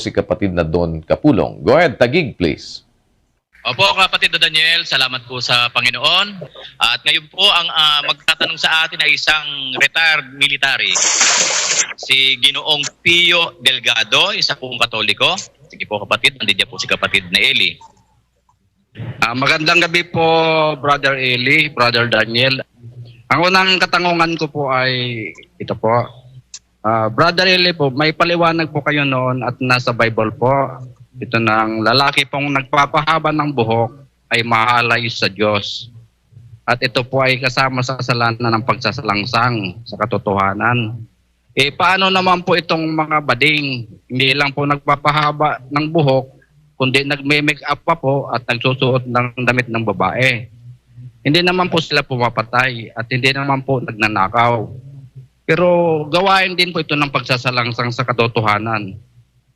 si kapatid na Don Kapulong. Go ahead, tagig please. Opo, kapatid na Daniel, salamat po sa Panginoon. At ngayon po, ang ah, magtatanong sa atin ay isang retired military, si Ginoong Pio Delgado, isa pong katoliko. Sige po kapatid, nandiyan po si kapatid na Eli. Ah, magandang gabi po, Brother Eli, Brother Daniel. Ang unang katanungan ko po ay ito po. Ah, Brother Eli po, may paliwanag po kayo noon at nasa Bible po. Ito ng lalaki pong nagpapahaba ng buhok ay mahalay sa Diyos. At ito po ay kasama sa kasalanan ng pagsasalangsang sa katotohanan. Eh paano naman po itong mga bading? Hindi lang po nagpapahaba ng buhok, kundi nagme-make up pa po at nagsusuot ng damit ng babae. Hindi naman po sila pumapatay at hindi naman po nagnanakaw. Pero gawain din po ito ng pagsasalangsang sa katotohanan.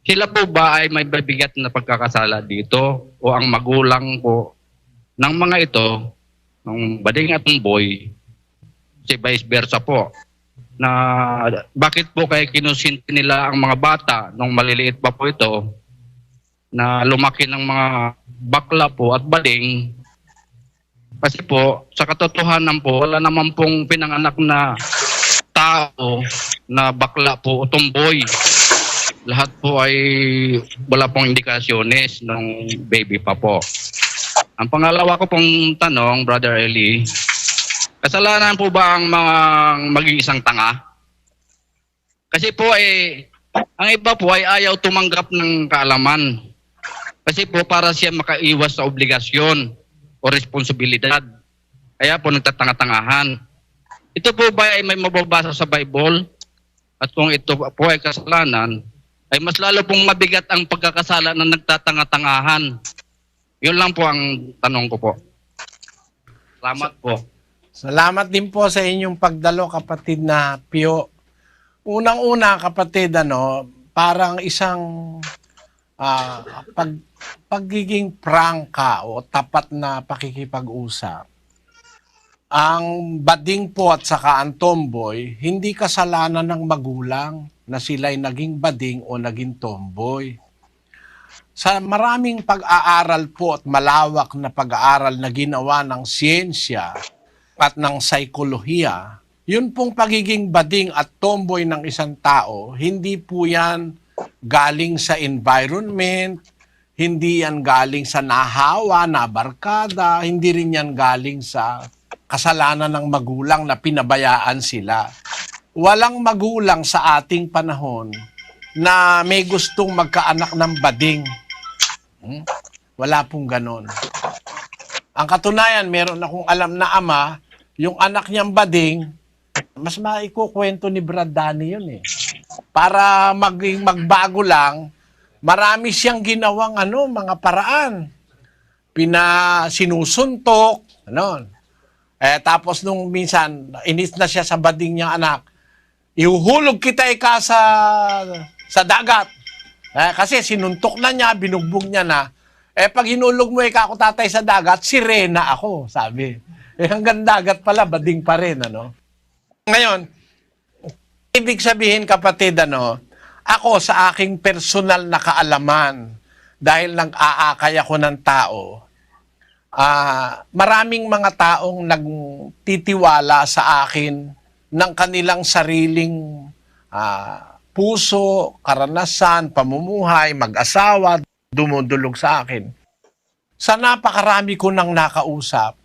Sila po ba ay may bibigat na pagkakasala dito o ang magulang po ng mga ito, ng bading at ng boy, si vice versa po, na bakit po kaya kinusinti nila ang mga bata nung maliliit pa po ito na lumaki ng mga bakla po at bading kasi po sa katotohanan po wala naman pong pinanganak na tao na bakla po o tomboy lahat po ay wala pong indikasyones ng baby pa po ang pangalawa ko pong tanong brother Eli kasalanan po ba ang mga maging isang tanga kasi po eh ang iba po ay ayaw tumanggap ng kaalaman kasi po para siya makaiwas sa obligasyon o responsibilidad. Kaya po nagtatanga-tangahan. Ito po ba ay may mababasa sa Bible? At kung ito po ay kasalanan, ay mas lalo pong mabigat ang pagkakasala ng nagtatanga-tangahan. Yun lang po ang tanong ko po. Salamat po. Salamat din po sa inyong pagdalo kapatid na Pio. Unang-una kapatid ano, parang isang ah, pag pagiging prangka o tapat na pakikipag-usap. Ang bading po at saka ang tomboy, hindi kasalanan ng magulang na sila'y naging bading o naging tomboy. Sa maraming pag-aaral po at malawak na pag-aaral na ginawa ng siyensya, at ng saikolohiya, yun pong pagiging bading at tomboy ng isang tao, hindi po yan galing sa environment, hindi yan galing sa nahawa, na barkada, hindi rin yan galing sa kasalanan ng magulang na pinabayaan sila. Walang magulang sa ating panahon na may gustong magkaanak ng bading. Hmm? Wala pong ganon. Ang katunayan, meron akong alam na ama, yung anak niyang bading, mas maikukwento ni Brad Danny yun eh. Para maging magbago lang, marami siyang ginawang ano, mga paraan. Pina sinusuntok, ano. Eh, tapos nung minsan, inis na siya sa bading niyang anak, ihuhulog kita ika sa, sa dagat. Eh, kasi sinuntok na niya, binugbog niya na. Eh, pag hinulog mo ika ako tatay sa dagat, sirena ako, sabi. Eh, hanggang dagat pala, bading pa rin, ano. Ngayon, ibig sabihin kapatid, ano, ako sa aking personal na kaalaman, dahil nag-aakay ako ng tao, ah maraming mga taong nagtitiwala sa akin ng kanilang sariling ah, puso, karanasan, pamumuhay, mag-asawa, dumudulog sa akin. Sa napakarami ko nang nakausap,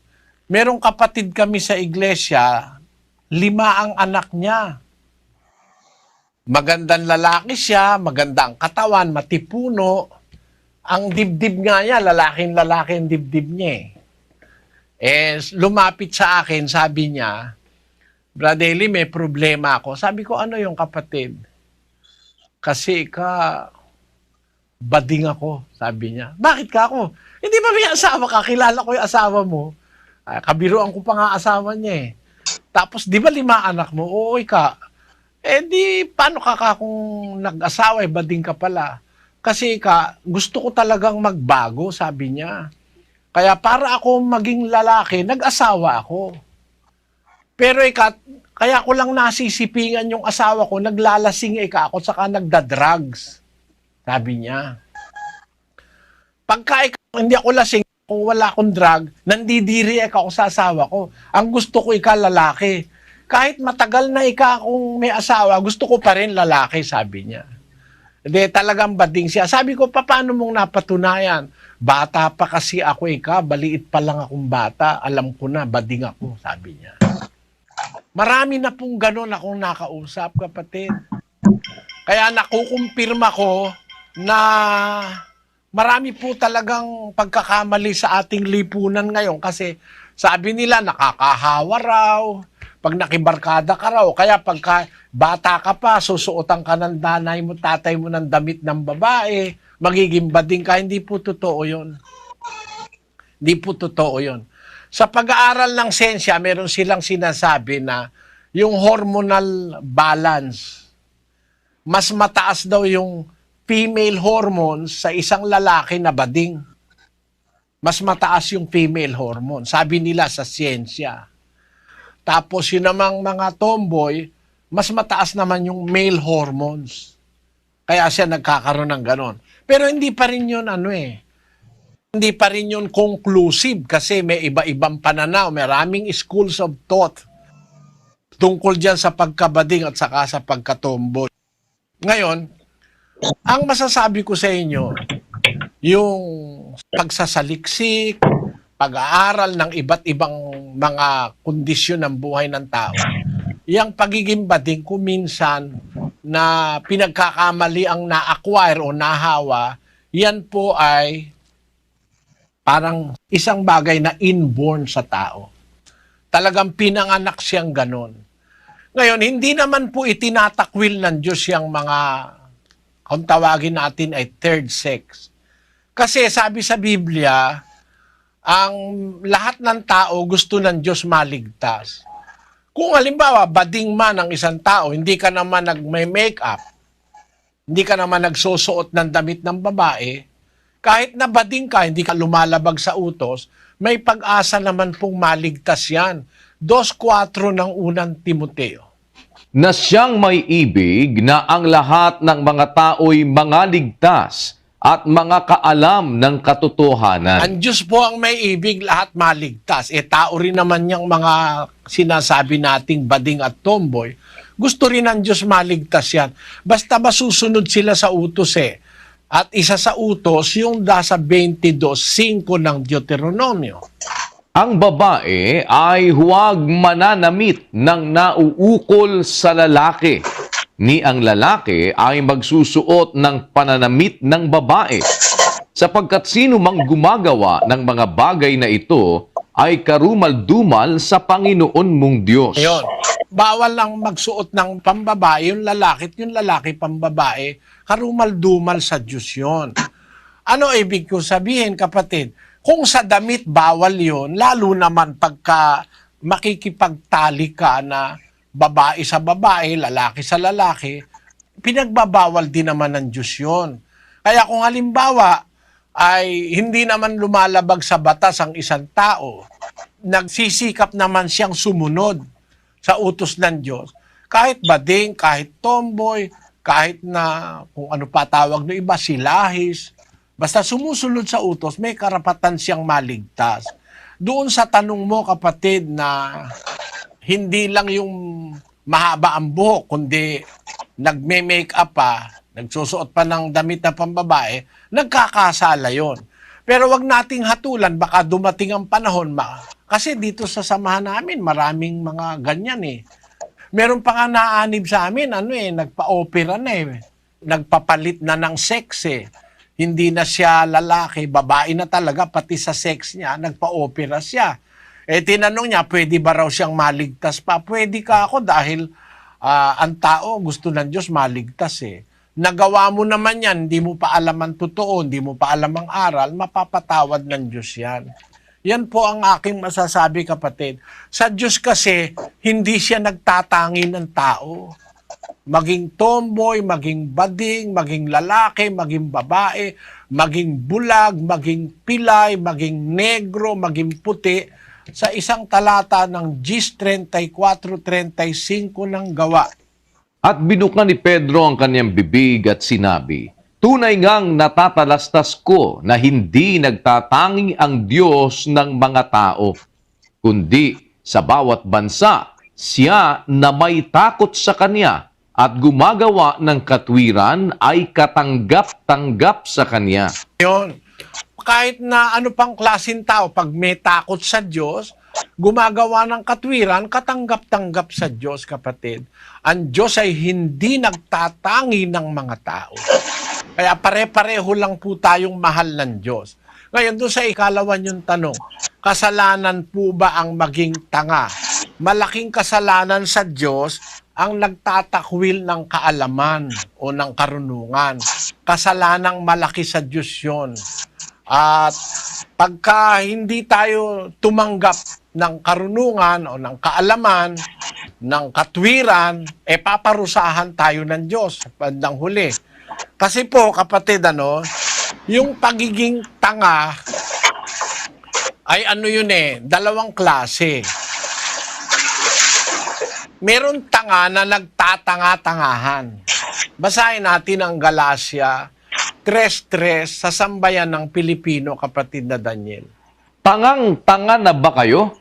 merong kapatid kami sa iglesia, lima ang anak niya. Magandang lalaki siya, magandang katawan, matipuno. Ang dibdib nga niya, lalaking lalaki dibdib niya eh. Eh, lumapit sa akin, sabi niya, Eli, may problema ako. Sabi ko, ano yung kapatid? Kasi ka, bading ako, sabi niya. Bakit ka ako? Hindi ba may asawa ka? Kilala ko yung asawa mo. Ah, kabiruan ko pa nga asawa niya eh. Tapos, di ba lima anak mo? Oo, ka. Eh di, paano ka ka kung nag-asawa, eh, bading ka pala? Kasi ka, gusto ko talagang magbago, sabi niya. Kaya para ako maging lalaki, nag-asawa ako. Pero ika, kaya ko lang nasisipingan yung asawa ko, naglalasing ika ako, saka nagda-drugs. Sabi niya. Pagka ikaw, hindi ako lasing, kung wala akong drug, nandidiri ako sa asawa ko. Ang gusto ko ikaw lalaki. Kahit matagal na ika kung may asawa, gusto ko pa rin lalaki, sabi niya. Hindi, talagang bading siya. Sabi ko, "Pa, paano mong napatunayan? Bata pa kasi ako ika, baliit pa lang akong bata. Alam ko na, bading ako, sabi niya. Marami na pong ganun akong nakausap, kapatid. Kaya nakukumpirma ko na marami po talagang pagkakamali sa ating lipunan ngayon kasi sabi nila nakakahawa raw, pag nakibarkada ka raw, kaya pagka bata ka pa, susuotan ka ng danay mo, tatay mo ng damit ng babae, magiging bading ka, hindi po totoo yun. Hindi po totoo yun. Sa pag-aaral ng sensya, meron silang sinasabi na yung hormonal balance, mas mataas daw yung female hormones sa isang lalaki na bading. Mas mataas yung female hormone. Sabi nila sa siyensya. Tapos yun namang mga tomboy, mas mataas naman yung male hormones. Kaya siya nagkakaroon ng ganon. Pero hindi pa rin yun ano eh. Hindi pa rin yun conclusive kasi may iba-ibang pananaw. Maraming schools of thought tungkol dyan sa pagkabading at saka sa pagkatomboy. Ngayon, ang masasabi ko sa inyo, yung pagsasaliksik, pag-aaral ng iba't ibang mga kondisyon ng buhay ng tao, yung pagiging bading ko minsan na pinagkakamali ang na-acquire o nahawa, yan po ay parang isang bagay na inborn sa tao. Talagang pinanganak siyang ganon. Ngayon, hindi naman po itinatakwil ng Diyos yung mga, kung tawagin natin ay third sex. Kasi sabi sa Biblia, ang lahat ng tao gusto ng Diyos maligtas. Kung halimbawa, bading man ang isang tao, hindi ka naman nag-make-up, hindi ka naman nagsusuot ng damit ng babae, kahit na bading ka, hindi ka lumalabag sa utos, may pag-asa naman pong maligtas yan. 2.4 ng unang Timoteo. Na siyang may ibig na ang lahat ng mga tao'y mga ligtas at mga kaalam ng katotohanan. Ang Diyos po ang may ibig, lahat maligtas. E tao rin naman yung mga sinasabi nating bading at tomboy. Gusto rin ng Diyos maligtas yan. Basta masusunod sila sa utos eh. At isa sa utos, yung nasa 22.5 ng Deuteronomio. Ang babae ay huwag mananamit ng nauukol sa lalaki, ni ang lalaki ay magsusuot ng pananamit ng babae. Sapagkat sino mang gumagawa ng mga bagay na ito ay karumal-dumal sa Panginoon mong Diyos. Ayun. Bawal lang magsuot ng pambabae, yung lalaki yung lalaki pambabae, karumal-dumal sa Diyos yun. Ano ibig ko sabihin, kapatid? Kung sa damit bawal yon, lalo naman pagka makikipagtali ka na babae sa babae, lalaki sa lalaki, pinagbabawal din naman ng Diyos yun. Kaya kung halimbawa ay hindi naman lumalabag sa batas ang isang tao, nagsisikap naman siyang sumunod sa utos ng Diyos, kahit bading, kahit tomboy, kahit na kung ano pa tawag no iba, silahis, basta sumusunod sa utos, may karapatan siyang maligtas. Doon sa tanong mo kapatid na hindi lang yung mahaba ang buhok, kundi nagme-make up pa, nagsusuot pa ng damit na pambabae, nagkakasala yon. Pero wag nating hatulan, baka dumating ang panahon, ma kasi dito sa samahan namin, maraming mga ganyan eh. Meron pa nga naanib sa amin, ano eh, nagpa-opera na eh. Nagpapalit na ng sex eh. Hindi na siya lalaki, babae na talaga, pati sa sex niya, nagpa-opera siya. Eh, tinanong niya, pwede ba raw siyang maligtas pa? Pwede ka ako dahil ah, ang tao gusto ng Diyos maligtas eh. Nagawa mo naman yan, hindi mo pa alam ang totoo, hindi mo pa alam ang aral, mapapatawad ng Diyos yan. Yan po ang aking masasabi kapatid. Sa Diyos kasi, hindi siya nagtatangi ng tao. Maging tomboy, maging bading, maging lalaki, maging babae, maging bulag, maging pilay, maging negro, maging puti, sa isang talata ng GIS 34-35 ng gawa. At binuka ni Pedro ang kanyang bibig at sinabi, Tunay ngang natatalastas ko na hindi nagtatangi ang Diyos ng mga tao, kundi sa bawat bansa, siya na may takot sa Kanya at gumagawa ng katwiran ay katanggap-tanggap sa Kanya. Yun. Kahit na ano pang klaseng tao, pag may takot sa Diyos, gumagawa ng katwiran, katanggap-tanggap sa Diyos, kapatid. Ang Diyos ay hindi nagtatangi ng mga tao. Kaya pare-pareho lang po tayong mahal ng Diyos. Ngayon, doon sa ikalawan yung tanong, kasalanan po ba ang maging tanga? Malaking kasalanan sa Diyos ang nagtatakwil ng kaalaman o ng karunungan. Kasalanang malaki sa Diyos yun. At pagka hindi tayo tumanggap ng karunungan o ng kaalaman, ng katwiran, e paparusahan tayo ng Diyos bandang huli. Kasi po, kapatid, ano, yung pagiging tanga ay ano yun eh, dalawang klase. Meron tanga na nagtatanga-tangahan. Basahin natin ang Galacia 3.3 sa sambayan ng Pilipino, kapatid na Daniel. Tangang-tanga na ba kayo?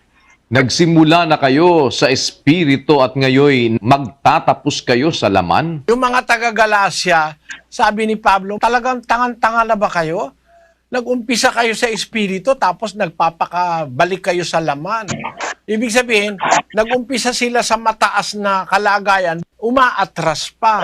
Nagsimula na kayo sa espiritu at ngayon magtatapos kayo sa laman? Yung mga taga-Galacia, sabi ni Pablo, talagang tangan-tanga na ba kayo? Nag-umpisa kayo sa espiritu tapos nagpapakabalik kayo sa laman. Ibig sabihin, nag-umpisa sila sa mataas na kalagayan, umaatras pa.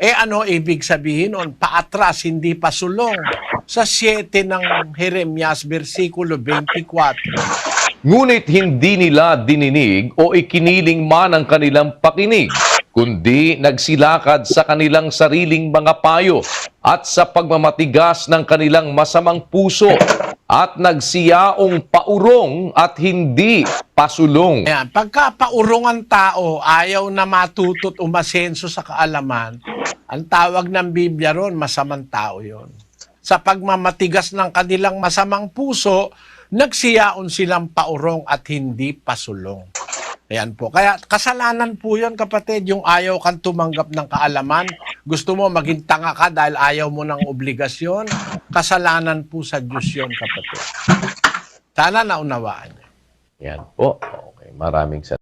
Eh ano ibig sabihin nun? Paatras, hindi pa sulong. Sa 7 ng Jeremias, versikulo 24. Ngunit hindi nila dininig o ikiniling man ang kanilang pakinig, kundi nagsilakad sa kanilang sariling mga payo at sa pagmamatigas ng kanilang masamang puso at nagsiyaong paurong at hindi pasulong. Ayan, pagka paurong ang tao, ayaw na matutot umasenso sa kaalaman, ang tawag ng Biblia ron, masamang tao yon. Sa pagmamatigas ng kanilang masamang puso, nagsiyaon silang paurong at hindi pasulong. Ayan po. Kaya kasalanan po yun, kapatid, yung ayaw kang tumanggap ng kaalaman. Gusto mo maging tanga ka dahil ayaw mo ng obligasyon. Kasalanan po sa Diyos yun, kapatid. Sana naunawaan niyo. Yan po. Okay, maraming salamat.